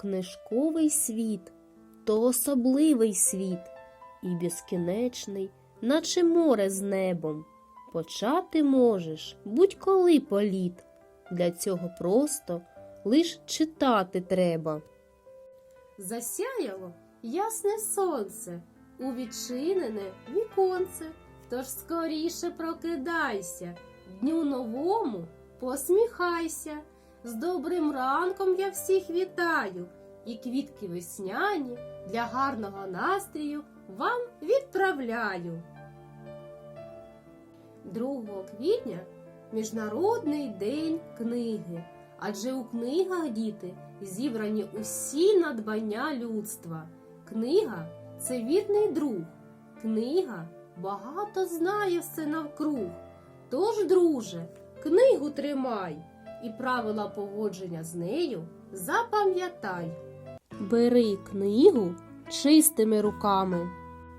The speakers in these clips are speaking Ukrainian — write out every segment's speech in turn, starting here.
Книжковий світ то особливий світ, і безкінечний, наче море з небом. Почати можеш будь-коли політ. Для цього просто лиш читати треба. Засяяло ясне сонце у віконце. Тож скоріше прокидайся, дню новому посміхайся. З добрим ранком я всіх вітаю, і квітки весняні для гарного настрію вам відправляю. 2 квітня Міжнародний день книги. Адже у книгах діти зібрані усі надбання людства. Книга це вірний друг. Книга багато знає все навкруг. Тож, друже, книгу тримай і правила поводження з нею запам'ятай. Бери книгу чистими руками.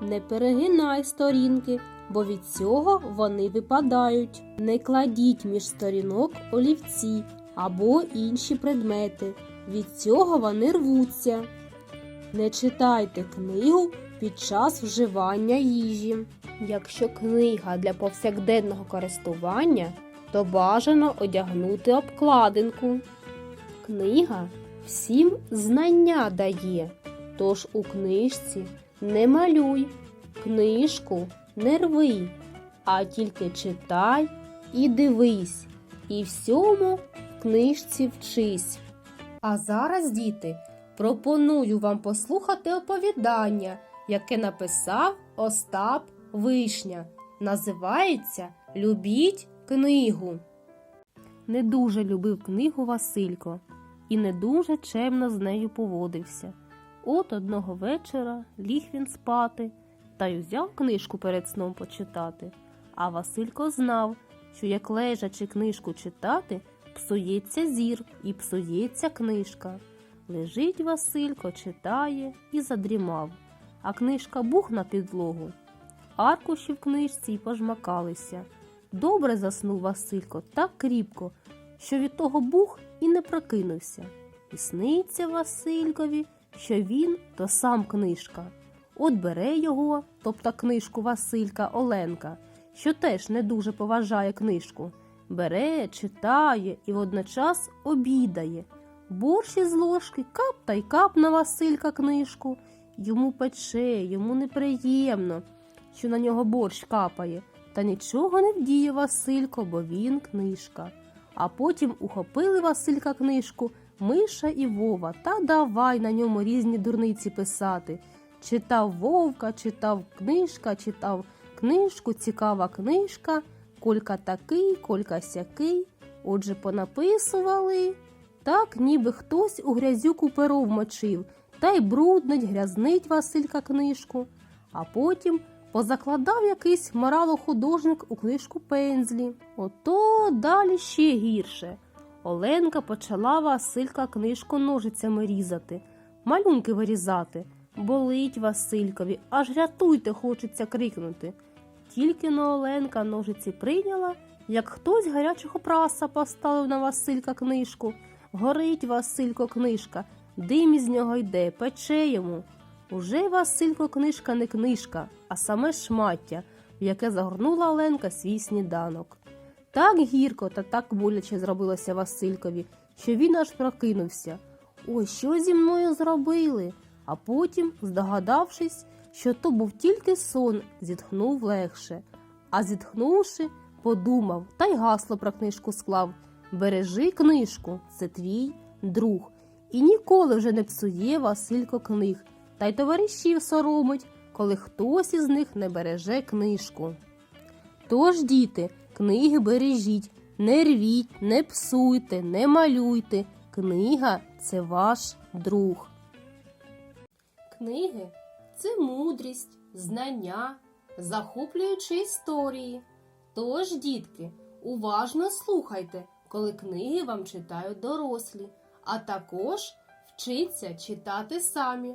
Не перегинай сторінки, бо від цього вони випадають. Не кладіть між сторінок олівці або інші предмети. Від цього вони рвуться. Не читайте книгу під час вживання їжі. Якщо книга для повсякденного користування, то бажано одягнути обкладинку. Книга всім знання дає, тож у книжці не малюй, книжку не рви, а тільки читай і дивись, і всьому в книжці вчись. А зараз, діти, пропоную вам послухати оповідання, яке написав Остап Вишня. Називається Любіть книгу. Не дуже любив книгу Василько і не дуже чемно з нею поводився. От одного вечора ліг він спати та й узяв книжку перед сном почитати. А Василько знав, що як лежачи книжку читати, псується зір і псується книжка. Лежить Василько, читає і задрімав, а книжка бух на підлогу. Аркуші в книжці й пожмакалися. Добре заснув Василько так кріпко, що від того бух і не прокинувся. І сниться Василькові, що він то сам книжка. От бере його, тобто книжку Василька Оленка, що теж не дуже поважає книжку. Бере, читає і водночас обідає. Борщ із ложки кап та й кап на Василька книжку. Йому пече, йому неприємно, що на нього борщ капає. Та нічого не вдіє Василько, бо він книжка. А потім ухопили Василька книжку Миша і Вова та давай на ньому різні дурниці писати. Читав вовка, читав книжка, читав книжку, цікава книжка, колька такий, колька сякий. Отже, понаписували. Так, ніби хтось у грязюку перо вмочив, та й бруднить, грязнить Василька книжку. А потім позакладав якийсь моралохудожник у книжку пензлі. Ото далі ще гірше. Оленка почала Василька книжку ножицями різати, малюнки вирізати. Болить Василькові, аж рятуйте, хочеться крикнути. Тільки но Оленка ножиці прийняла, як хтось гарячого праса поставив на Василька книжку. Горить Василько книжка, дим із нього йде, пече йому. Уже Василько книжка не книжка, а саме шмаття, в яке загорнула Оленка свій сніданок. Так гірко та так боляче зробилося Василькові, що він аж прокинувся. Ой, що зі мною зробили? А потім, здогадавшись, що то був тільки сон, зітхнув легше. А зітхнувши, подумав та й гасло про книжку склав Бережи книжку, це твій друг. І ніколи вже не псує Василько книг, та й товаришів соромить, коли хтось із них не береже книжку. Тож, діти, книги бережіть, не рвіть, не псуйте, не малюйте. Книга це ваш друг. Книги це мудрість, знання, захоплюючі історії. Тож, дітки, уважно слухайте, коли книги вам читають дорослі, а також вчіться читати самі.